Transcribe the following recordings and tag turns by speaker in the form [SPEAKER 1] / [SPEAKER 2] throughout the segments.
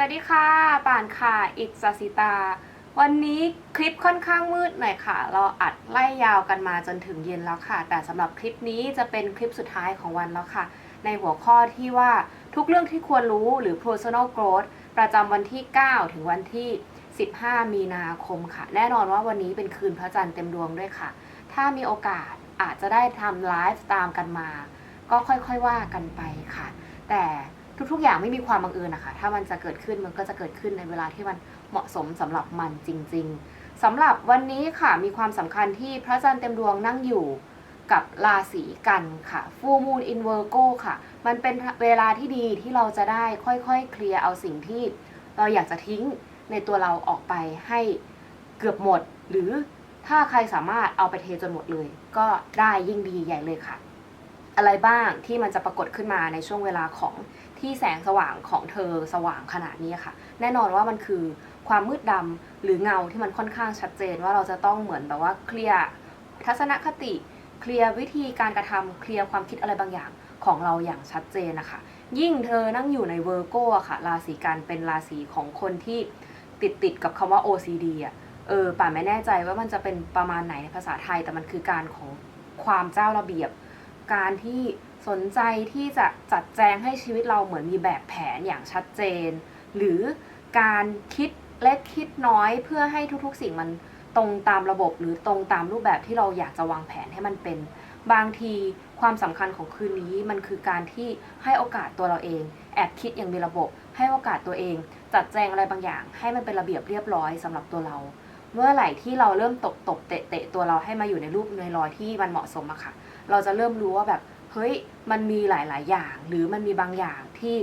[SPEAKER 1] สวัสดีค่ะ ป่านค่ะ อิกซาสิตา วันนี้คลิปค่อนข้างมืดหน่อยค่ะ เราอัดไล่ยาวกันมาจนถึงเย็นแล้วค่ะ แต่สำหรับคลิปนี้จะเป็นคลิปสุดท้ายของวันแล้วค่ะ ในหัวข้อที่ว่าทุกเรื่องที่ควรรู้หรือ personal growth ประจำวันที่ 9 ถึงวันที่ 15 มีนาคมค่ะ แน่นอนว่าวันนี้เป็นคืนพระจันทร์เต็มดวงด้วยค่ะ ถ้ามีโอกาสอาจจะได้ทำไลฟ์ตามกันมา ก็ค่อยๆว่ากันไปค่ะ แต่ ทุกๆ อย่างไม่มีความบังเอิญนะคะ ถ้ามันจะเกิดขึ้นมันก็จะเกิดขึ้นในเวลาที่มันเหมาะสมสำหรับมันจริง ๆสำหรับวันนี้ค่ะมีความสำคัญที่พระจันทร์เต็มดวงนั่งอยู่กับราศีกันค่ะ Full Moon in Virgo ค่ะ มันเป็นเวลาที่ดีที่เราจะได้ค่อยๆ เคลียร์เอาสิ่งที่เราอยากจะทิ้งในตัวเราออกไปให้เกือบหมด หรือถ้าใครสามารถเอาไปเทจนหมดเลย ก็ได้ยิ่งดีใหญ่เลยค่ะ อะไรบ้างที่มันจะปรากฏขึ้นมาในช่วงเวลาของ ที่แสงสว่างของเธอสว่างขนาดนี้ค่ะ แน่นอนว่ามันคือความมืดดำหรือเงาที่มันค่อนข้างชัดเจนว่าเราจะต้องเหมือนแบบว่าเคลียร์ทัศนคติ เคลียร์วิธีการกระทำเคลียร์ความคิดอะไรบางอย่างของเราอย่างชัดเจนนะคะ ยิ่งเธอนั่งอยู่ในเวอร์โกะค่ะ ราศีกันเป็นราศีของคนที่ติดติดกับคำว่า OCD อะเออป่าไม่แน่ใจว่ามันจะเป็นประมาณไหนในภาษาไทย แต่มันคือการของความเจ้าระเบียบ การที่ สนใจที่จะจัดแจงให้ชีวิตเราเหมือนมีแบบแผนอย่างชัดเจน หรือการคิดเล็กคิดน้อยเพื่อให้ทุกๆสิ่งมันตรงตามระบบหรือตรงตามรูปแบบที่เราอยากจะวางแผนให้มันเป็น บางทีความสำคัญของคืนนี้มันคือการที่ให้โอกาสตัวเราเอง แอบคิดอย่างมีระบบ ให้โอกาสตัวเอง จัดแจงอะไรบางอย่าง ให้มันเป็นระเบียบเรียบร้อยสำหรับตัวเรา เมื่อไหร่ที่เราเริ่มตบตบเตะเตะตัวเราให้มาอยู่ในรูปในรอยที่มันเหมาะสมอะค่ะ เราจะเริ่มรู้ว่าแบบ เฮ้ยมันมีหลาย ๆ อย่าง หรือมันมีบางอย่างที่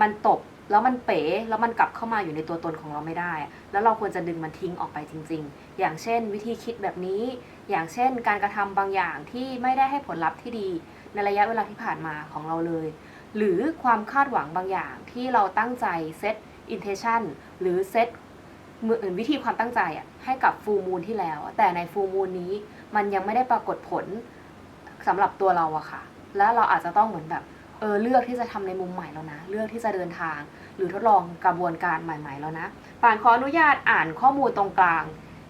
[SPEAKER 1] มันตบแล้วมันเป๋แล้วมันกลับเข้ามาอยู่ในตัวตนของเราไม่ได้ แล้วเราควรจะดึงมันทิ้งออกไปจริง ๆ อย่างเช่น วิธีคิดแบบนี้ อย่างเช่น การกระทำบางอย่างที่ไม่ได้ให้ผลลัพธ์ที่ดี ในระยะเวลาที่ผ่านมาของเราเลย หรือความคาดหวังบางอย่างที่เราตั้งใจเซต intention หรือเซตมืออื่นวิธีความตั้งใจอะให้กับฟูมูลที่แล้ว แต่ในฟูมูลนี้มันยังไม่ได้ปรากฏผลสำหรับตัวเราอะค่ะ แล้วเราอาจจะต้องเหมือนแบบเออเลือกที่จะทำในมุมใหม่แล้วนะ เลือกที่จะเดินทาง หรือทดลองกระบวนการใหม่ ๆ แล้วนะป่านขออนุญาตอ่านข้อมูลตรงกลาง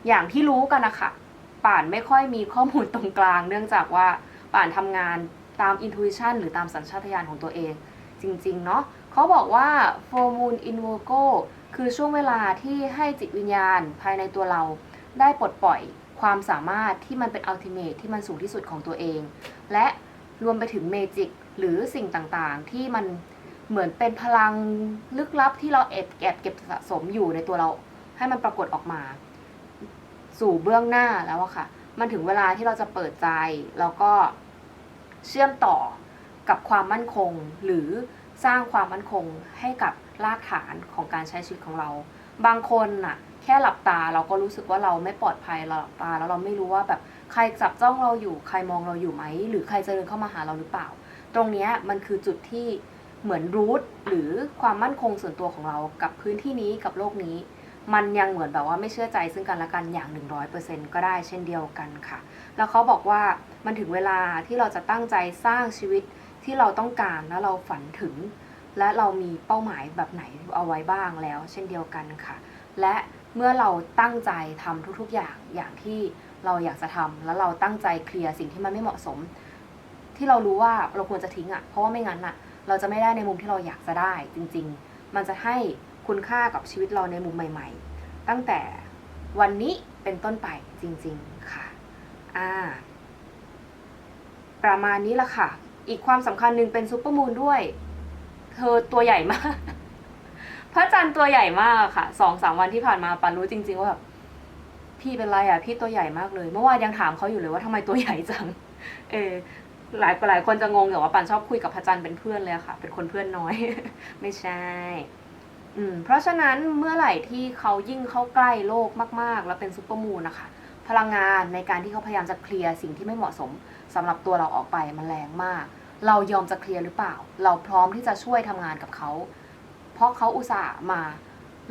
[SPEAKER 1] อย่างที่รู้กันนะคะป่านไม่ค่อยมีข้อมูลตรงกลาง เนื่องจากว่าป่านทำงานตาม intuition หรือตามสัญชาตญาณของตัวเอง จริง ๆ เนาะเขาบอกว่า full moon in Virgo คือช่วงเวลาที่ให้จิตวิญญาณภายในตัวเรา ได้ปลดปล่อยความสามารถที่มันเป็น ultimate ที่มันสูงที่สุดของตัวเอง และ รวมไปถึงเมจิกหรือสิ่งต่างๆ ที่มันเหมือนเป็นพลังลึกลับที่เราแอบแอบเก็บสะสมอยู่ในตัวเรา ให้มันปรากฏออกมา สู่เบื้องหน้าแล้วอะค่ะ มันถึงเวลาที่เราจะเปิดใจแล้วก็เชื่อมต่อกับความมั่นคง หรือสร้างความมั่นคงให้กับรากฐานของการใช้ชีวิตของเรา บางคนน่ะ แค่หลับตาเราก็รู้สึกว่าเราไม่ปลอดภัยเราหลับตาแล้วเราไม่รู้ว่าแบบ ใครจับจ้องเราอยู่ ใครมองเราอยู่ไหม หรือใครจะเดินเข้ามาหาเราหรือเปล่า ตรงนี้มันคือจุดที่เหมือนรูทหรือความมั่นคงส่วนตัวของเรากับพื้นที่นี้กับโลกนี้ มันยังเหมือนแบบว่าไม่เชื่อใจซึ่งกันและกันอย่าง 100%ก็ได้เช่นเดียวกันค่ะ แล้วเขาบอกว่ามันถึงเวลาที่เราจะตั้งใจสร้างชีวิตที่เราต้องการและเราฝันถึง และเรามีเป้าหมายแบบไหนเอาไว้บ้างแล้ว เช่นเดียวกันค่ะ และเมื่อเราตั้งใจทำทุกๆอย่างอย่างที่ เราอยากจะทำแล้วเราตั้งใจเคลียร์สิ่งที่มันไม่เหมาะสม ที่เรารู้ว่าเราควรจะทิ้งอะ่ะ เพราะว่าไม่งั้นอะ เราจะไม่ได้ในมุมที่เราอยากจะได้จริง ๆ มันจะให้คุณค่ากับชีวิตเราในมุมใหม่ ๆ ตั้งแต่วันนี้เป็นต้นไปจริง ๆ ค่ะ อ่า ประมาณนี้ละค่ะ อีกความสำคัญหนึ่งเป็นซูเปอร์มูนด้วย เธอตัวใหญ่มาก พระจันทร์ตัวใหญ่มากค่ะ สองสามวันที่ผ่านมาปันรู้จริง ๆ ว่าแบบ พี่เป็นไรอะพี่ตัวใหญ่มากเลย เมื่อวานยังถามเขาอยู่เลยว่าทำไมตัวใหญ่จัง เออหลายหลายคนจะงงแต่ว่าปันชอบคุยกับพระจันทร์เป็นเพื่อนเลยค่ะ เป็นคนเพื่อนน้อย ไม่ใช่ อืม เพราะฉะนั้นเมื่อไหร่ที่เขายิ่งเข้าใกล้โลกมาก ๆ แล้วเป็นซูเปอร์มูนนะคะ พลังงานในการที่เขาพยายามจะเคลียร์สิ่งที่ไม่เหมาะสมสำหรับตัวเราออกไปมันแรงมาก เรายอมจะเคลียร์หรือเปล่า เราพร้อมที่จะช่วยทำงานกับเขา เพราะเขาอุตส่าห์มา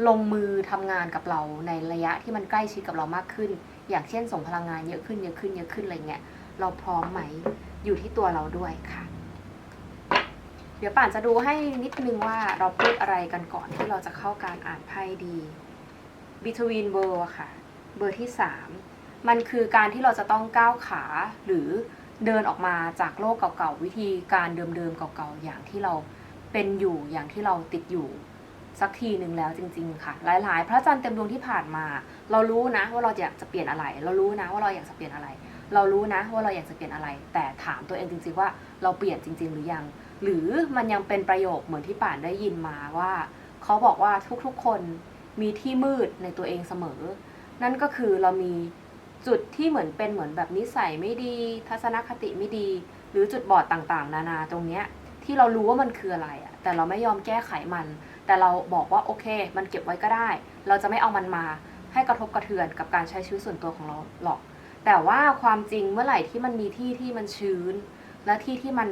[SPEAKER 1] ลงมือทำงานกับเราในระยะที่มันใกล้ชิดกับเรามากขึ้น อย่างเช่นส่งพลังงานเยอะขึ้นเยอะขึ้นเยอะขึ้นอะไรเงี้ยเราพร้อมไหมอยู่ที่ตัวเราด้วยค่ะ เดี๋ยวป่านจะดูให้นิดนึงว่าเราพูดอะไรกันก่อนที่เราจะเข้าการอ่านไพ่ดี between world ค่ะ เบอร์ที่ 3 มันคือการที่เราจะต้องก้าวขาหรือเดินออกมาจากโลกเก่าๆ วิธีการเดิมๆ เก่าๆ อย่างที่เราเป็นอยู่อย่างที่เราติดอยู่ สักทีหนึ่งแล้วจริง ๆ ค่ะ หลาย ๆ พระจันทร์เต็มดวงที่ผ่านมา เรารู้นะว่าเราอยากจะเปลี่ยนอะไร เรารู้นะว่าเราอยากจะเปลี่ยนอะไร เรารู้นะว่าเราอยากจะเปลี่ยนอะไร แต่ถามตัวเองจริง ๆ ว่าเราเปลี่ยนจริง ๆ หรือยัง หรือมันยังเป็นประโยคเหมือนที่ป่านได้ยินมาว่า เขาบอกว่าทุกๆ คนมีที่มืดในตัวเองเสมอ นั่นก็คือเรามีจุดที่เหมือนเป็นเหมือนแบบนิสัยไม่ดี ทัศนคติไม่ดี หรือจุดบอดต่างๆ นานาตรงเนี้ยที่เรารู้ว่ามันคืออะไรอะแต่เราไม่ยอมแก้ไขมัน แต่เราบอกว่าโอเค มันเก็บไว้ก็ได้ เราจะไม่เอามันมาให้กระทบกระเทือนกับการใช้ชีวิตส่วนตัวของเราหรอก แต่ว่าความจริงเมื่อไหร่ที่มันมีที่ที่มันชื้น และที่ที่มัน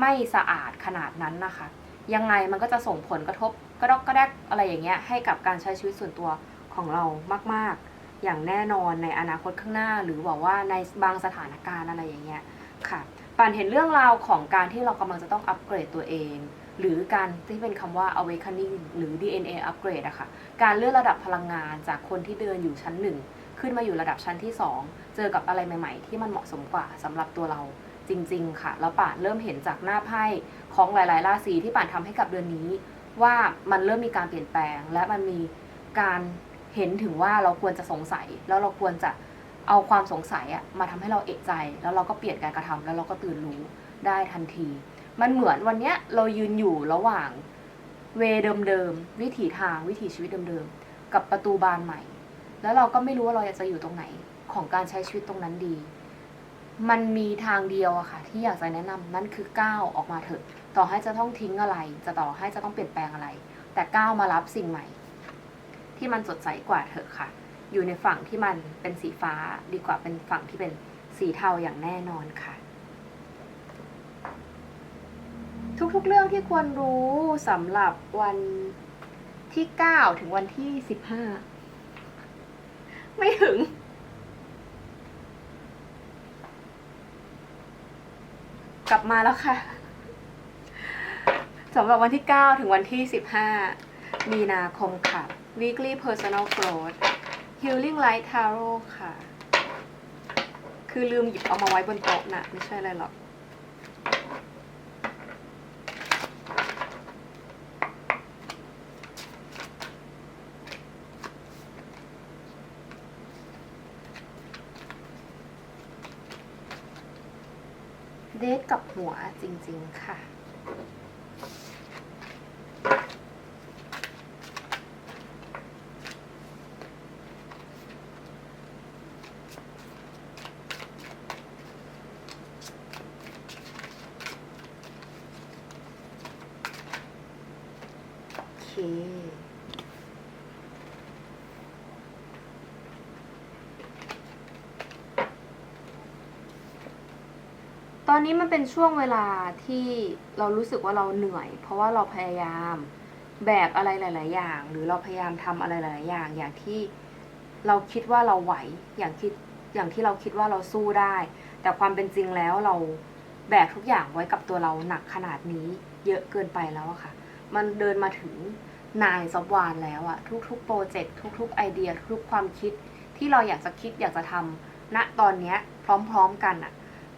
[SPEAKER 1] ไม่สะอาดขนาดนั้นนะคะ ยังไงมันก็จะส่งผลกระทบกระดอกกระแดกอะไรอย่างเงี้ยให้กับการใช้ชีวิตส่วนตัวของเรามาก ๆ อย่างแน่นอนในอนาคตข้างหน้า หรือบอกว่าในบางสถานการณ์อะไรอย่างเงี้ยค่ะป่านเห็นเรื่องราวของการที่เรากำลังจะต้องอัปเกรดตัวเอง หรือการที่เป็นคำว่า awakening หรือ DNA upgrade อะค่ะ การเลื่อนระดับพลังงานจากคนที่เดินอยู่ชั้นหนึ่งขึ้นมาอยู่ระดับชั้นที่ 2 เจอกับอะไรใหม่ ๆ ที่มันเหมาะสมกว่าสำหรับตัวเราจริง ๆ ค่ะ แล้วป่านเริ่มเห็นจากหน้าไพ่ของหลาย ๆ ราศีที่ป่านทำให้กับเดือนนี้ ว่ามันเริ่มมีการเปลี่ยนแปลง และมันมีการเห็นถึงว่าเราควรจะสงสัย แล้วเราควรจะเอาความสงสัยอะมาทำให้เราเอกใจ แล้วเราก็เปลี่ยนการกระทำแล้วเราก็ตื่นรู้ได้ทันที มันเหมือนวันเนี้ยเรายืนอยู่ระหว่าง เวเดิมๆวิถีทางวิถีชีวิตเดิมๆกับประตูบานใหม่ แล้วเราก็ไม่รู้ว่าเราอยากจะอยู่ตรงไหนของการใช้ชีวิตตรงนั้นดี มันมีทางเดียวอะค่ะ ที่อยากจะแนะนำนั่นคือก้าวออกมาเถอะต่อให้จะต้องทิ้งอะไร จะต่อให้จะต้องเปลี่ยนแปลงอะไร แต่ก้าวมารับสิ่งใหม่ ที่มันสดใสกว่าเถอะค่ะ อยู่ในฝั่งที่มันเป็นสีฟ้าดีกว่าเป็นฝั่งที่เป็นสีเทาอย่างแน่นอนค่ะ ทุกๆ เรื่องที่ควรรู้สำหรับวันที่9ถึงวันที่15ไม่ถึง กลับมาแล้วค่ะสำหรับวันที่ 9 ถึงวันที่ 15 มีนาคมค่ะ weekly personal growth healing light tarot ค่ะ คือลืมหยิบเอามาไว้บนโต๊ะนะไม่ใช่อะไรหรอก เดทกับ หัวจริง ๆ ค่ะ โอเค ตอนนี้มันเป็นช่วงเวลาที่เรารู้สึกว่าเราเหนื่อย เพราะว่าเราพยายามแบกอะไรหลาย ๆ อย่าง หรือเราพยายามทำอะไรหลาย ๆ อย่าง อย่างที่เราคิดว่าเราไหวอย่างคิดอย่างที่เราคิดว่าเราสู้ได้ แต่ความเป็นจริงแล้วเราแบกทุกอย่างไว้กับตัวเราหนักขนาดนี้ เยอะเกินไปแล้วอะค่ะ มันเดินมาถึงนายซับวานแล้วอะทุก ๆ โปรเจกต์ทุก ๆ ไอเดียทุกความคิดที่เราอยากจะคิดอยากจะทำณตอนเนี้ยพร้อม ๆ กันอะ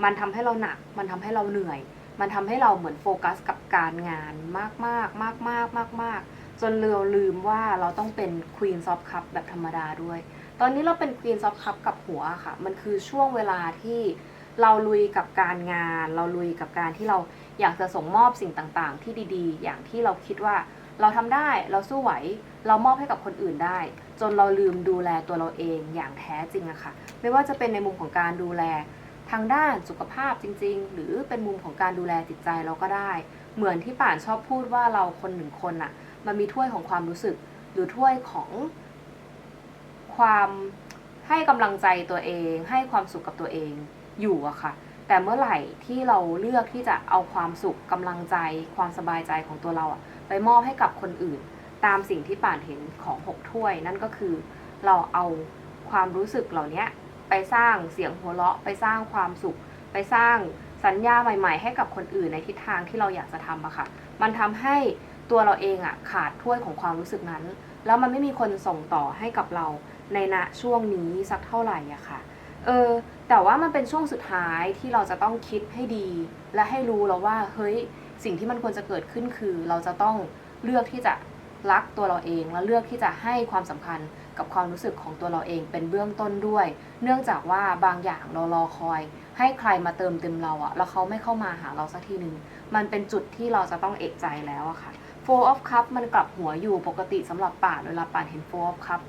[SPEAKER 1] มันทำให้เราหนัก มันทำให้เราเหนื่อย มันทำให้เราเหมือนโฟกัสกับการงานมากมากมากมากมากมากจนเราลืมว่าเราต้องเป็นควีนซอฟคัพแบบธรรมดาด้วย ตอนนี้เราเป็นควีนซอฟคัพกับหัวค่ะ มันคือช่วงเวลาที่เราลุยกับการงาน เราลุยกับการที่เราอยากจะส่งมอบสิ่งต่างๆ ที่ดีๆ อย่างที่เราคิดว่าเราทำได้เราสู้ไหว เรามอบให้กับคนอื่นได้ จนเราลืมดูแลตัวเราเองอย่างแท้จริงอะค่ะ ไม่ว่าจะเป็นในมุมของการดูแล ทางด้านสุขภาพจริง ๆ หรือเป็นมุมของการดูแลจิตใจเราก็ได้ เหมือนที่ป่านชอบพูดว่าเราคนหนึ่งคนอะมันมีถ้วยของความรู้สึก หรือถ้วยของความให้กำลังใจตัวเอง ให้ความสุขกับตัวเองอยู่อะค่ะ แต่เมื่อไหร่ที่เราเลือกที่จะเอาความสุขกำลังใจ ความสบายใจของตัวเราอะไปมอบให้กับคนอื่น ตามสิ่งที่ป่านเห็นของหกถ้วย นั่นก็คือเราเอาความรู้สึกเหล่านี้ ไปสร้างเสียงหัวเราะ ไปสร้างความสุข ไปสร้างสัญญาใหม่ ๆ ให้กับคนอื่นในทิศทางที่เราอยากจะทำอะค่ะ มันทำให้ตัวเราเองอะขาดถ้วยของความรู้สึกนั้น แล้วมันไม่มีคนส่งต่อให้กับเราในณช่วงนี้สักเท่าไหร่อะค่ะ เออ แต่ว่ามันเป็นช่วงสุดท้ายที่เราจะต้องคิดให้ดี และให้รู้แล้วว่า เฮ้ย สิ่งที่มันควรจะเกิดขึ้นคือ เราจะต้องเลือกที่จะรักตัวเราเอง และเลือกที่จะให้ความสำคัญ กับความรู้สึกของตัวเราเองเป็นเบื้องต้นด้วย เนื่องจากว่าบางอย่างเรารอคอย ให้ใครมาเติมเต็มเราอะแล้วเขาไม่เข้ามาหาเราสักทีหนึ่งมันเป็นจุดที่เราจะต้องเอกใจแล้วอะค่ะ Four of Cup มันกลับหัวอยู่ปกติสำหรับป่านเวลาป่านเห็น Four of Cup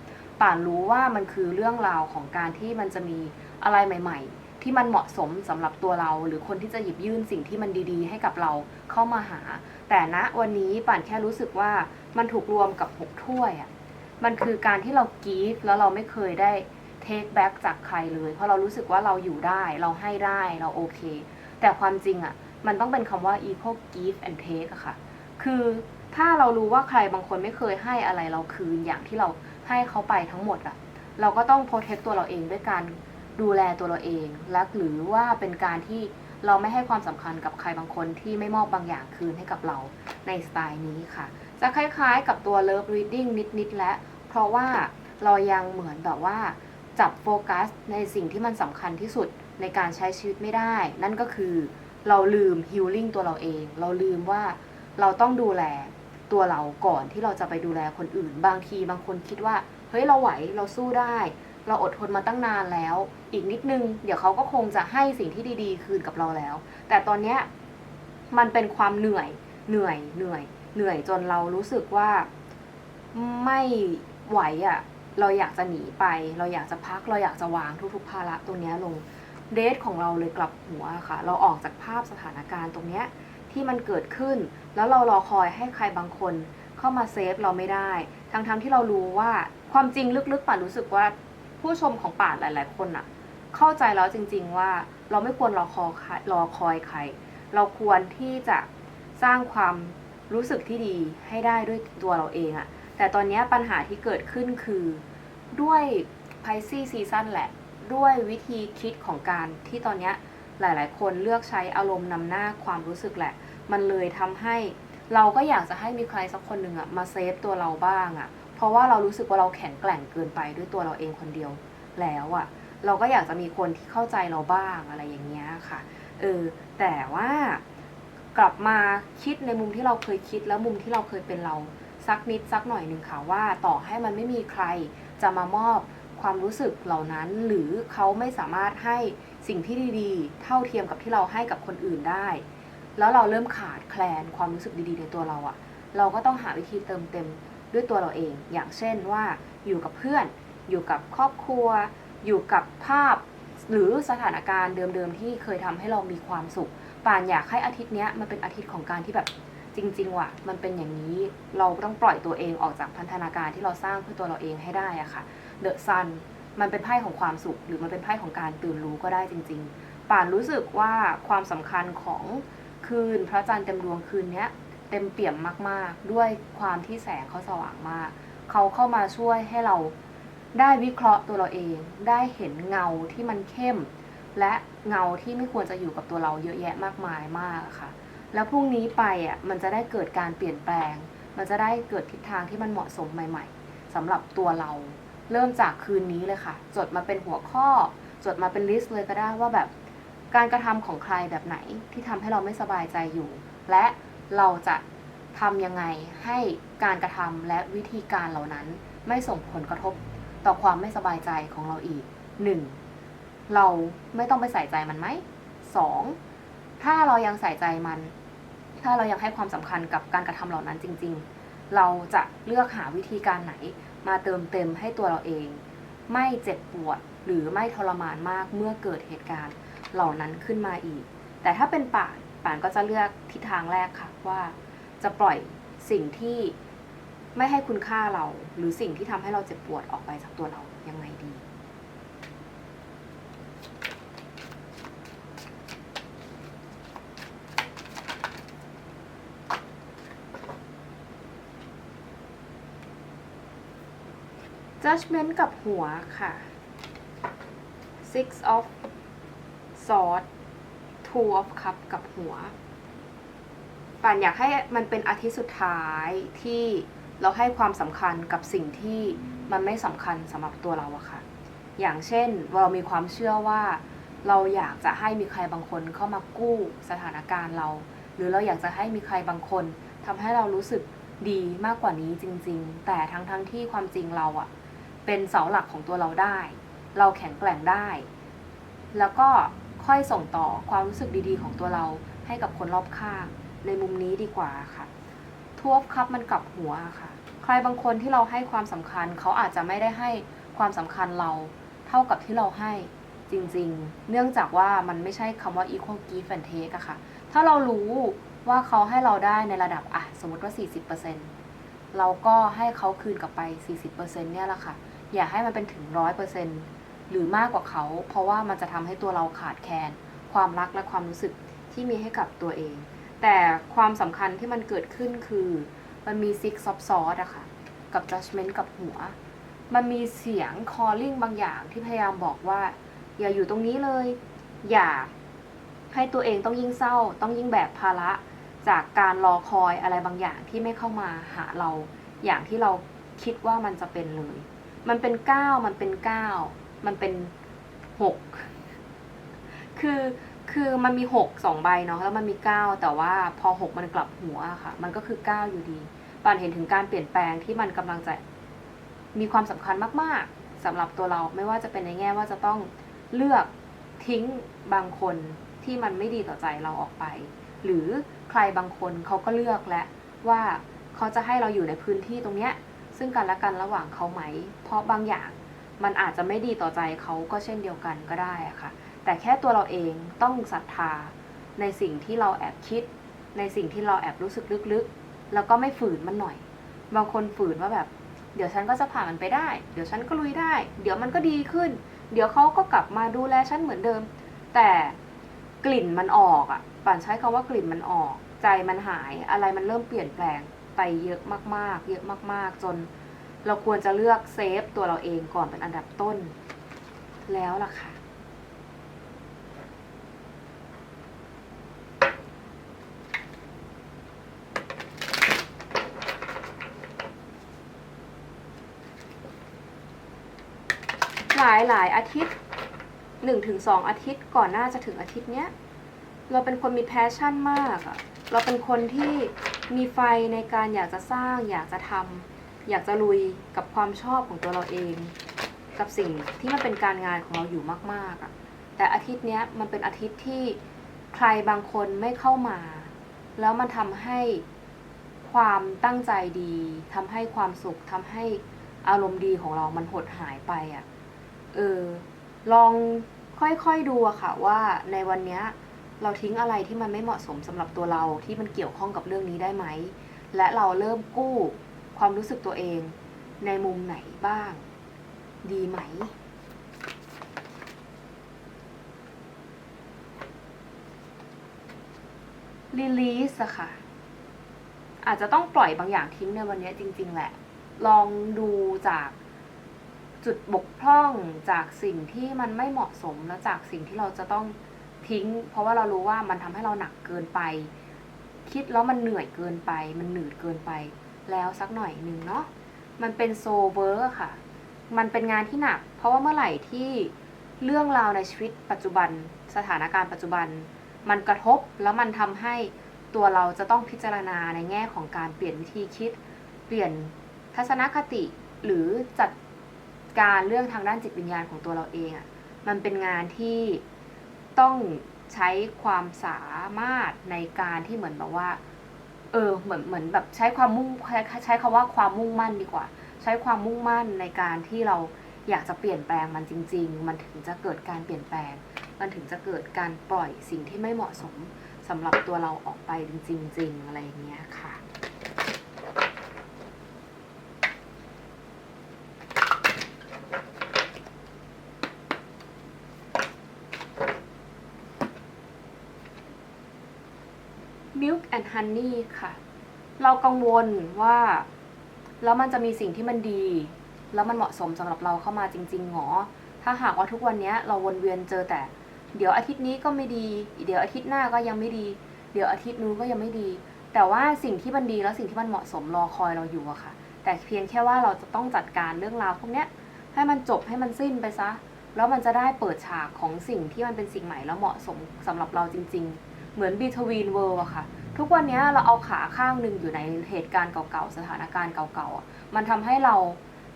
[SPEAKER 1] ป่านรู้ว่ามันคือเรื่องราวของการที่มันจะมีอะไรใหม่ ๆที่มันเหมาะสมสำหรับตัวเรา หรือคนที่จะหยิบยื่นสิ่งที่มันดีๆ ให้กับเราเข้ามาหา แต่ณวันนี้ป่านแค่รู้สึกว่ามันถูกรวมกับหกถ้วยอะ มันคือการที่เรากีฟแล้วเราไม่เคยได้เทคแบ็กจากใครเลย เพราะเรารู้สึกว่าเราอยู่ได้ เราให้ได้เราโอเค แต่ความจริงอะมันต้องเป็นคำว่า equal give and take อะค่ะ คือถ้าเรารู้ว่าใครบางคนไม่เคยให้อะไรเราคืนอย่างที่เราให้เขาไปทั้งหมดอะเราก็ต้องโปรเทคตัวเราเองด้วยการดูแลตัวเราเองและหรือว่าเป็นการที่เราไม่ให้ความสำคัญกับใครบางคนที่ไม่มอบบางอย่างคืนให้กับเราในสไตล์นี้ค่ะ จะคล้ายๆกับตัว love reading นิดๆและ เพราะว่าเรายังเหมือนแบบว่า จับโฟกัสในสิ่งที่มันสำคัญที่สุดในการใช้ชีวิตไม่ได้ นั่นก็คือเราลืมฮิลลิ่งตัวเราเอง เราลืมว่าเราต้องดูแลตัวเราก่อนที่เราจะไปดูแลคนอื่น บางทีบางคนคิดว่า เฮ้ยเราไหวเราสู้ได้ เราอดทนมาตั้งนานแล้ว อีกนิดนึง เดี๋ยวเขาก็คงจะให้สิ่งที่ดี ๆ คืนกับเราแล้ว แต่ตอนเนี้ยมันเป็นความเหนื่อยเหนื่อยเหนื่อย เหนื่อยจนเรารู้สึกว่าไม่ไหวอะ่ะ เราอยากจะหนีไป เราอยากจะพัก เราอยากจะวางทุกๆภาระตรงเนี้ยลงเดทของเราเลยกลับหัวค่ะ เราออกจากภาพสถานการณ์ตรงเนี้ยที่มันเกิดขึ้น แล้วเรารอคอยให้ใครบางคนเข้ามาเซฟเราไม่ได้ ทั้งๆทที่เรารู้ว่าความจริงลึกๆป่านรู้สึกว่าผู้ชมของป่านหลาย ๆ คนอะเข้าใจแล้วจริง ๆ ว่าเราไม่ควรรอคอยใครรอคอยใคร เราควรที่จะสร้างความ รู้สึกที่ดีให้ได้ด้วยตัวเราเองอะแต่ตอนนี้ปัญหาที่เกิดขึ้นคือด้วยไพซีซีซั่นแหละ ด้วยวิธีคิดของการที่ตอนนี้หลาย ๆ คนเลือกใช้อารมณ์นำหน้าความรู้สึกแหละ มันเลยทำให้เราก็อยากจะให้มีใครสักคนหนึ่งอะมาเซฟตัวเราบ้างอะเพราะว่าเรารู้สึกว่าเราแข็งแกร่งเกินไปด้วยตัวเราเองคนเดียวแล้วอะเราก็อยากจะมีคนที่เข้าใจเราบ้างอะไรอย่างเงี้ยค่ะ เออ แต่ว่า กลับมาคิดในมุมที่เราเคยคิดแล้วมุมที่เราเคยเป็นเราสักนิดสักหน่อยหนึ่งค่ะว่าต่อให้มันไม่มีใครจะมามอบความรู้สึกเหล่านั้น หรือเขาไม่สามารถให้สิ่งที่ดีๆ เท่าเทียมกับที่เราให้กับคนอื่นได้ แล้วเราเริ่มขาดแคลนความรู้สึกดีๆในตัวเราอะเราก็ต้องหาวิธีเติมเต็มด้วยตัวเราเอง อย่างเช่นว่าอยู่กับเพื่อน อยู่กับครอบครัว อยู่กับภาพ หรือสถานการณ์เดิมๆที่เคยทำให้เรามีความสุข ป่านอยากให้อาทิตย์เนี้ยมันเป็นอาทิตย์ของการที่แบบจริง ๆ ว่ะ มันเป็นอย่างนี้เราต้องปล่อยตัวเองออกจากพันธนาการที่เราสร้างเพื่อตัวเราเองให้ได้อะค่ะเดอะซันมันเป็นไพ่ของความสุข หรือมันเป็นไพ่ของการตื่นรู้ก็ได้จริง ๆ ป่านรู้สึกว่าความสำคัญของคืนพระจันทร์เต็มดวงคืนเนี้ยเต็มเปี่ยมมาก ๆ ด้วยความที่แสงเขาสว่างมาก เขาเข้ามาช่วยให้เราได้วิเคราะห์ตัวเราเอง ได้เห็นเงาที่มันเข้ม และเงาที่ไม่ควรจะอยู่กับตัวเราเยอะแยะมากมายมากอะค่ะ แล้วพรุ่งนี้ไปอะมันจะได้เกิดการเปลี่ยนแปลง มันจะได้เกิดทิศทางที่มันเหมาะสมใหม่ ๆสำหรับตัวเรา เริ่มจากคืนนี้เลยค่ะ จดมาเป็นหัวข้อ จดมาเป็นลิสต์เลยก็ได้ว่าแบบการกระทำของใครแบบไหนที่ทำให้เราไม่สบายใจอยู่ และเราจะทำยังไงให้การกระทำและวิธีการเหล่านั้น ไม่ส่งผลกระทบต่อความไม่สบายใจของเราอีก 1. เราไม่ต้องไปใส่ใจมันไหม 2. ถ้าเรายังใส่ใจมัน ถ้าเรายังให้ความสำคัญกับการกระทำเหล่านั้นจริง ๆ เราจะเลือกหาวิธีการไหน มาเติมเต็มให้ตัวเราเอง ไม่เจ็บปวดหรือไม่ทรมานมากเมื่อเกิดเหตุการณ์เหล่านั้นขึ้นมาอีก แต่ถ้าเป็นป่านป่านก็จะเลือกทิศทางแรกค่ะว่า จะปล่อยสิ่งที่ไม่ให้คุณค่าเรา หรือสิ่งที่ทำให้เราเจ็บปวดออกไปจากตัวเรายังไงดี judgment กับหัวค่ะ six of swords two of cup กับหัวป่านอยากให้มันเป็นอาทิตย์สุดท้ายที่เราให้ความสำคัญกับสิ่งที่มันไม่สำคัญสำหรับตัวเราอะค่ะ อย่างเช่นเรามีความเชื่อว่า เราอยากจะให้มีใครบางคนเข้ามากู้สถานการณ์เรา หรือเราอยากจะให้มีใครบางคนทำให้เรารู้สึกดีมากกว่านี้จริง ๆ แต่ทั้งทั้งที่ความจริงเราอะ เป็นเสาหลักของตัวเราได้ เราแข็งแกร่งได้ แล้วก็ค่อยส่งต่อความรู้สึกดีๆ ของตัวเราให้กับคนรอบข้าง ในมุมนี้ดีกว่าค่ะทวบครับมันกลับหัวค่ะ ใครบางคนที่เราให้ความสำคัญเขาอาจจะไม่ได้ให้ความสำคัญเราเท่ากับที่เราให้จริงๆ เนื่องจากว่ามันไม่ใช่คำว่า equal give and take อะค่ะ ถ้าเรารู้ว่าเขาให้เราได้ในระดับ อะ สมมติว่า 40%เราก็ให้เขาคืนกลับไป 40%เนี่ยแหละค่ะ อย่าให้มันเป็นถึง100%หรือมากกว่าเขา เพราะว่ามันจะทำให้ตัวเราขาดแคลนความรักและความรู้สึกที่มีให้กับตัวเอง แต่ความสำคัญที่มันเกิดขึ้นคือมันมี six of swords อะค่ะกับ judgment กับหัว มันมีเสียง calling บางอย่างที่พยายามบอกว่า อย่าอยู่ตรงนี้เลย อย่าให้ตัวเองต้องยิ่งเศร้า ต้องยิ่งแบกภาระจากการรอคอยอะไรบางอย่างที่ไม่เข้ามาหาเราอย่างที่เราคิดว่ามันจะเป็นเลย มันเป็นเก้ามันเป็นเก้ามันเป็นหกคือคือมันมีหกสองใบเนาะแล้วมันมีเก้าแต่ว่าพอหกมันกลับหัวอะค่ะ มันก็คือเก้าอยู่ดีปานเห็นถึงการเปลี่ยนแปลงที่มันกำลังจะมีความสำคัญมาก ๆสำหรับตัวเราไม่ว่าจะเป็นในแง่ว่าจะต้องเลือกทิ้งบางคนที่มันไม่ดีต่อใจเราออกไป หรือใครบางคนเขาก็เลือกและว่าเขาจะให้เราอยู่ในพื้นที่ตรงเนี้ย ซึ่งกันและกันระหว่างเขาไหม เพราะบางอย่างมันอาจจะไม่ดีต่อใจเขาก็เช่นเดียวกันก็ได้อะค่ะ แต่แค่ตัวเราเองต้องศรัทธาในสิ่งที่เราแอบคิด ในสิ่งที่เราแอบรู้สึกลึกๆ แล้วก็ไม่ฝืนมันหน่อย บางคนฝืนว่าแบบ เดี๋ยวฉันก็จะผ่านมันไปได้ เดี๋ยวฉันก็ลุยได้ เดี๋ยวมันก็ดีขึ้น เดี๋ยวเขาก็กลับมาดูแลฉันเหมือนเดิม แต่กลิ่นมันออกอะ่ะป่านใช้คำว่ากลิ่นมันออก ใจมันหายอะไรมันเริ่มเปลี่ยนแปลงไปเยอะมากๆ เยอะมากๆ จน เราควรจะเลือกเซฟตัวเราเองก่อนเป็นอันดับต้น แล้วล่ะค่ะ หลายหลายอาทิตย์หนึ่งถึงสองอาทิตย์ก่อนหน้าจะถึงอาทิตย์เนี้ย เราเป็นคนมีแพชชั่นมากอะเราเป็นคนที่มีไฟในการอยากจะสร้างอยากจะทำ อยากจะลุยกับความชอบของตัวเราเอง กับสิ่งที่มันเป็นการงานของเราอยู่มากๆอะแต่อาทิตย์เนี้ยมันเป็นอาทิตย์ที่ใครบางคนไม่เข้ามา แล้วมันทำให้ความตั้งใจดีทำให้ความสุขทำให้อารมณ์ดีของเรามันหดหายไปอะเออ ลองค่อยๆดูอะค่ะว่าในวันเนี้ยเราทิ้งอะไรที่มันไม่เหมาะสมสำหรับตัวเราที่มันเกี่ยวข้องกับเรื่องนี้ได้ไหม และเราเริ่มกู้ ความรู้สึกตัวเองในมุมไหนบ้าง ดีไหม รีลีสอะค่ะ อาจจะต้องปล่อยบางอย่างทิ้งในวันนี้จริง ๆ แหละ ลองดูจากจุดบกพร่องจากสิ่งที่มันไม่เหมาะสมและจากสิ่งที่เราจะต้องทิ้ง เพราะว่าเรารู้ว่ามันทำให้เราหนักเกินไป คิดแล้วมันเหนื่อยเกินไป มันหนืดเกินไป แล้วสักหน่อยหนึ่งเนาะมันเป็นโซเวอร์ค่ะ มันเป็นงานที่หนัก เพราะว่าเมื่อไหร่ที่เรื่องราวในชีวิตปัจจุบัน สถานการณ์ปัจจุบัน มันกระทบแล้วมันทำให้ตัวเราจะต้องพิจารณาในแง่ของการเปลี่ยนวิธีคิด เปลี่ยนทัศนคติหรือจัดการเรื่องทางด้านจิตวิญญาณของตัวเราเองอะ่ะมันเป็นงานที่ต้องใช้ความสามารถในการที่เหมือนแบบว่า เออเหมือนเหมือนแบบใช้ความมุ่งใช้ใช้คำว่าความมุ่งมั่นดีกว่า ใช้ความมุ่งมั่นในการที่เราอยากจะเปลี่ยนแปลงมันจริง ๆ มันถึงจะเกิดการเปลี่ยนแปลง มันถึงจะเกิดการปล่อยสิ่งที่ไม่เหมาะสมสำหรับตัวเราออกไปจริงๆอะไรอย่างเงี้ยค่ะ Milk and Honey ค่ะ เรากังวลว่า แล้วมันจะมีสิ่งที่มันดี แล้วมันเหมาะสมสำหรับเราเข้ามาจริงๆหรอ ถ้าหากว่าทุกวันนี้เราวนเวียนเจอแต่ เดี๋ยวอาทิตย์นี้ก็ไม่ดี เดี๋ยวอาทิตย์หน้าก็ยังไม่ดี เดี๋ยวอาทิตย์นู้นก็ยังไม่ดี แต่ว่าสิ่งที่มันดีแล้วสิ่งที่มันเหมาะสมรอคอยเราอยู่อะค่ะ แต่เพียงแค่ว่าเราจะต้องจัดการเรื่องราวพวกเนี้ยให้มันจบให้มันสิ้นไปซะ แล้วมันจะได้เปิดฉากของสิ่งที่มันเป็นสิ่งใหม่แล้วเหมาะสมสำหรับเราจริง ๆ เหมือน Between World อะค่ะ ทุกวันนี้เราเอาขาข้างหนึ่งอยู่ในเหตุการณ์เก่าๆ สถานการณ์เก่าๆอะมันทำให้เรา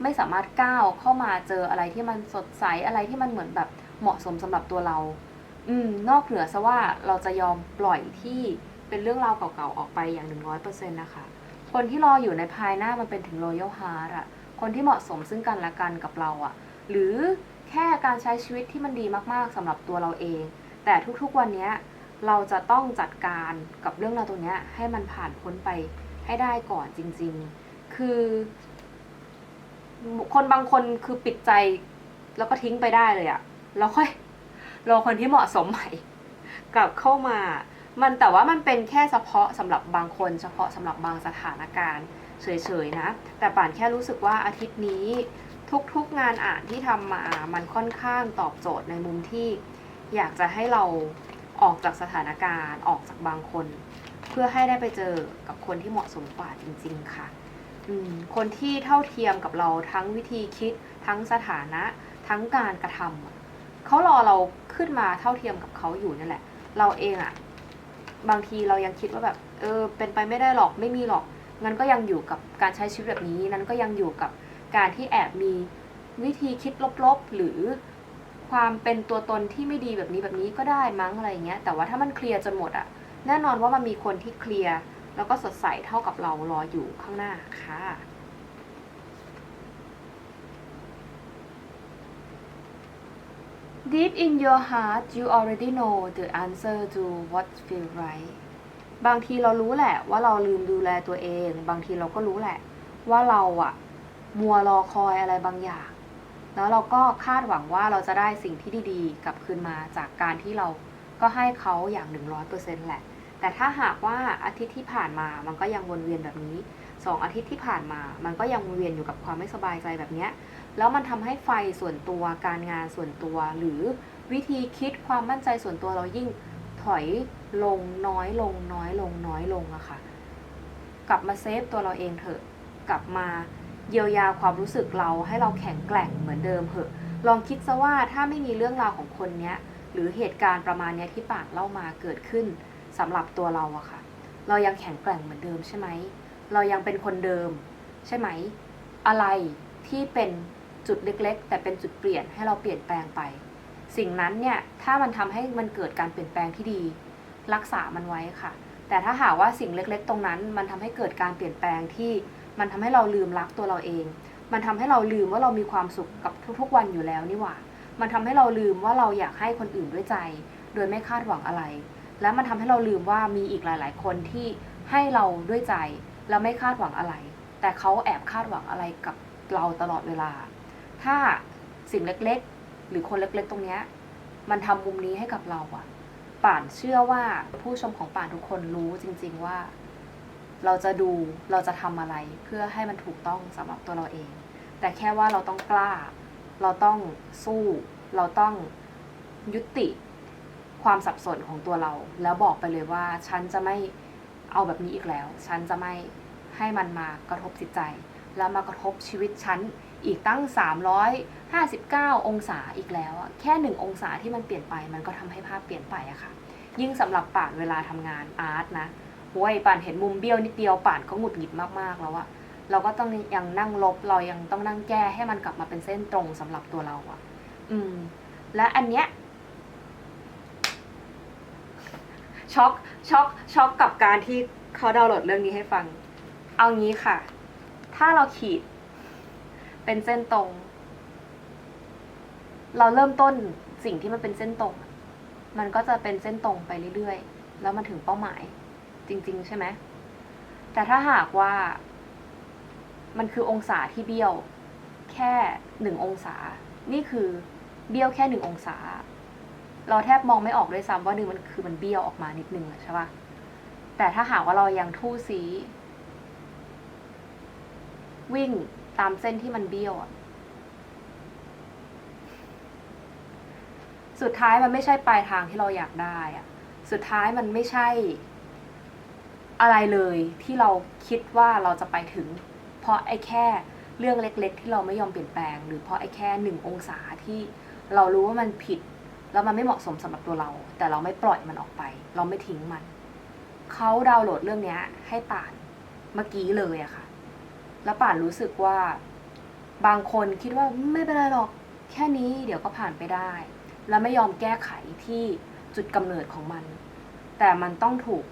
[SPEAKER 1] ไม่สามารถก้าวเข้ามาเจออะไรที่มันสดใสอะไรที่มันเหมือนแบบเหมาะสมสำหรับตัวเรา อืม นอกเหนือซะว่าเราจะยอมปล่อยที่เป็นเรื่องราวเก่าๆ ออกไปอย่างหนึ่งร้อยเปอร์เซ็นต์นะคะ คนที่รออยู่ในภายหน้ามันเป็นถึง Royal Heart อะคนที่เหมาะสมซึ่งกันและกันกับเราอะหรือแค่การใช้ชีวิตที่มันดีมากๆสำหรับตัวเราเอง แต่ทุกๆวันนี้ เราจะต้องจัดการกับเรื่องราวตรงนี้ให้มันผ่านพ้นไปให้ได้ก่อนจริง ๆ คือ คนบางคนคือปิดใจ แล้วก็ทิ้งไปได้เลยอะแล้วค่อยรอคนที่เหมาะสมใหม่กลับเข้ามา มันแต่ว่ามันเป็นแค่เฉพาะสำหรับบางคน เฉพาะสำหรับบางสถานการณ์เฉยๆนะ แต่ป่านแค่รู้สึกว่าอาทิตย์นี้ ทุกๆงานอ่านที่ทำมา มันค่อนข้างตอบโจทย์ในมุมที่ อยากจะให้เรา ออกจากสถานการณ์ออกจากบางคน เพื่อให้ได้ไปเจอกับคนที่เหมาะสมกว่าจริง ๆ ค่ะคนที่เท่าเทียมกับเราทั้งวิธีคิด ทั้งสถานะ ทั้งการกระทำเขารอเราขึ้นมาเท่าเทียมกับเขาอยู่นั่นแหละ เราเองอะบางทีเรายังคิดว่าแบบเออเป็นไปไม่ได้หรอกไม่มีหรอกงั้นก็ยังอยู่กับการใช้ชีวิตแบบนี้นั้นก็ยังอยู่กับการที่แอบมีวิธีคิดลบๆ หรือ ความเป็นตัวตนที่ไม่ดีแบบนี้แบบนี้ก็ได้มั้งอะไรอย่างเงี้ยแต่ว่าถ้ามันเคลียร์จนหมดอะแน่นอนว่ามันมีคนที่เคลียร์แล้วก็สดใสเท่ากับเรารออยู่ข้างหน้าค่ะ Deep in your heart you already know the answer to what feel right บางทีเรารู้แหละว่าเราลืมดูแลตัวเอง บางทีเราก็รู้แหละว่าเราอะมัวรอคอยอะไรบางอย่าง แล้วเราก็คาดหวังว่าเราจะได้สิ่งที่ดีๆ กลับคืนมาจากการที่เราก็ให้เขาอย่าง 100%แหละ แต่ถ้าหากว่าอาทิตย์ที่ผ่านมามันก็ยังวนเวียนแบบนี้สองอาทิตย์ที่ผ่านมา มันก็ยังวนเวียนอยู่กับความไม่สบายใจแบบนี้ แล้วมันทำให้ไฟส่วนตัวการงานส่วนตัว หรือวิธีคิดความมั่นใจส่วนตัวเรายิ่งถอยลงน้อยลงน้อยลงน้อยลงอะค่ะ กลับมาเซฟตัวเราเองเถอะ กลับมา เยียวยาความรู้สึกเราให้เราแข็งแกร่งเหมือนเดิมเถอะ ลองคิดซะว่าถ้าไม่มีเรื่องราวของคนเนี้ยหรือเหตุการณ์ประมาณเนี้ยที่ปานเล่ามาเกิดขึ้นสำหรับตัวเราอะค่ะ เรายังแข็งแกร่งเหมือนเดิมใช่ไหม เรายังเป็นคนเดิม ใช่ไหม อะไรที่เป็นจุดเล็กๆ แต่เป็นจุดเปลี่ยนให้เราเปลี่ยนแปลงไป สิ่งนั้นเนี่ยถ้ามันทำให้มันเกิดการเปลี่ยนแปลงที่ดี รักษามันไว้ค่ะ แต่ถ้าหากว่าสิ่งเล็กๆ ตรงนั้น มันทำให้เกิดการเปลี่ยนแปลงที่ มันทำให้เราลืมรักตัวเราเอง มันทำให้เราลืมว่าเรามีความสุขกับทุกๆวันอยู่แล้วนี่หว่า มันทำให้เราลืมว่าเราอยากให้คนอื่นด้วยใจ โดยไม่คาดหวังอะไร และมันทำให้เราลืมว่ามีอีกหลาย ๆ คนที่ให้เราด้วยใจแล้วไม่คาดหวังอะไร แต่เขาแอบคาดหวังอะไรกับเราตลอดเวลา ถ้าสิ่งเล็กๆ หรือคนเล็กๆ ตรงเนี้ยมันทำมุมนี้ให้กับเราอะป่านเชื่อว่าผู้ชมของป่านทุกคนรู้จริง ๆ ว่า เราจะดูเราจะทำอะไรเพื่อให้มันถูกต้องสำหรับตัวเราเอง แต่แค่ว่าเราต้องกล้า เราต้องสู้ เราต้องยุติความสับสนของตัวเรา แล้วบอกไปเลยว่าฉันจะไม่เอาแบบนี้อีกแล้ว ฉันจะไม่ให้มันมากระทบจิตใจ แล้วมากระทบชีวิตฉันอีกตั้ง 359 องศาอีกแล้วแค่หนึ่งองศาที่มันเปลี่ยนไป มันก็ทำให้ภาพเปลี่ยนไปอะค่ะ ยิ่งสำหรับป่านเวลาทำงานอาร์ตนะ โว้ยป่านเห็นมุมเบี้ยวนิดเดียวป่านก็หงุดหงิดมากๆแล้วอะเราก็ต้องยังนั่งลบเรายังต้องนั่งแก้ให้มันกลับมาเป็นเส้นตรงสำหรับตัวเราอะอืม และอันเนี้ยช็อกช็อกช็อกกับการที่เขาดาวน์โหลดเรื่องนี้ให้ฟัง เอางี้ค่ะ ถ้าเราขีด เป็นเส้นตรง เราเริ่มต้นสิ่งที่มันเป็นเส้นตรง มันก็จะเป็นเส้นตรงไปเรื่อยๆ แล้วมันถึงเป้าหมาย จริง ๆ ใช่ไหม แต่ถ้าหากว่า มันคือองศาที่เบี้ยว แค่หนึ่งองศา นี่คือเบี้ยวแค่หนึ่งองศา เราแทบมองไม่ออกด้วยซ้ำว่าหนึ่งมันคือมันเบี้ยวออกมานิดนึงอะใช่ปะแต่ถ้าหากว่าเรายังทู่ซีวิ่งตามเส้นที่มันเบี้ยวอะสุดท้ายมันไม่ใช่ปลายทางที่เราอยากได้อะสุดท้ายมันไม่ใช่ อะไรเลยที่เราคิดว่าเราจะไปถึง เพราะไอ้แค่เรื่องเล็ก ๆ ที่เราไม่ยอมเปลี่ยนแปลง หรือเพราะไอ้แค่หนึ่งองศาที่เรารู้ว่ามันผิด แล้วมันไม่เหมาะสมสำหรับตัวเรา แต่เราไม่ปล่อยมันออกไป เราไม่ทิ้งมันเขาดาวน์โหลดเรื่องเนี้ยให้ป่านเมื่อกี้เลยอะค่ะ แล้วป่านรู้สึกว่า บางคนคิดว่าไม่เป็นไรหรอก แค่นี้เดี๋ยวก็ผ่านไปได้ แล้วไม่ยอมแก้ไขที่จุดกำเนิดของมัน แต่มันต้องถูก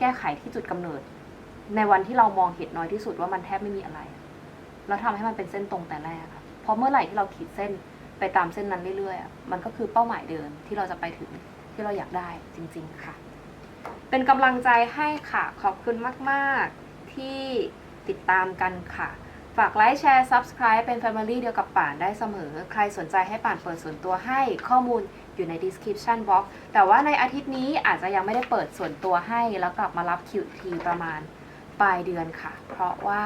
[SPEAKER 1] แก้ไขที่จุดกำเนิด ในวันที่เรามองเห็นน้อยที่สุดว่ามันแทบไม่มีอะไรแล้วทำให้มันเป็นเส้นตรงแต่แรกเพราะเมื่อไหร่ที่เราขีดเส้นไปตามเส้นนั้นเรื่อยๆมันก็คือเป้าหมายเดิมที่เราจะไปถึงที่เราอยากได้จริง ๆ ค่ะ เป็นกำลังใจให้ค่ะขอบคุณมากๆที่ติดตามกันค่ะฝากไลค์แชร์ Subscribe เป็น Family เดียวกับป่านได้เสมอ ใครสนใจให้ป่านเปิดส่วนตัวให้ข้อมูล อยู่ใน description box แต่ว่าในอาทิตย์นี้อาจจะยังไม่ได้เปิดส่วนตัวให้ แล้วกลับมารับคิวทีประมาณปลายเดือนค่ะ เพราะว่า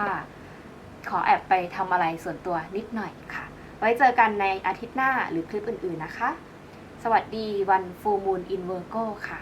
[SPEAKER 1] ขอแอบไปทำอะไรส่วนตัวนิดหน่อยค่ะ ไว้เจอกันในอาทิตย์หน้าหรือคลิปอื่นๆนะคะ สวัสดีวันฟูมูลอินเวอร์โกค่ะ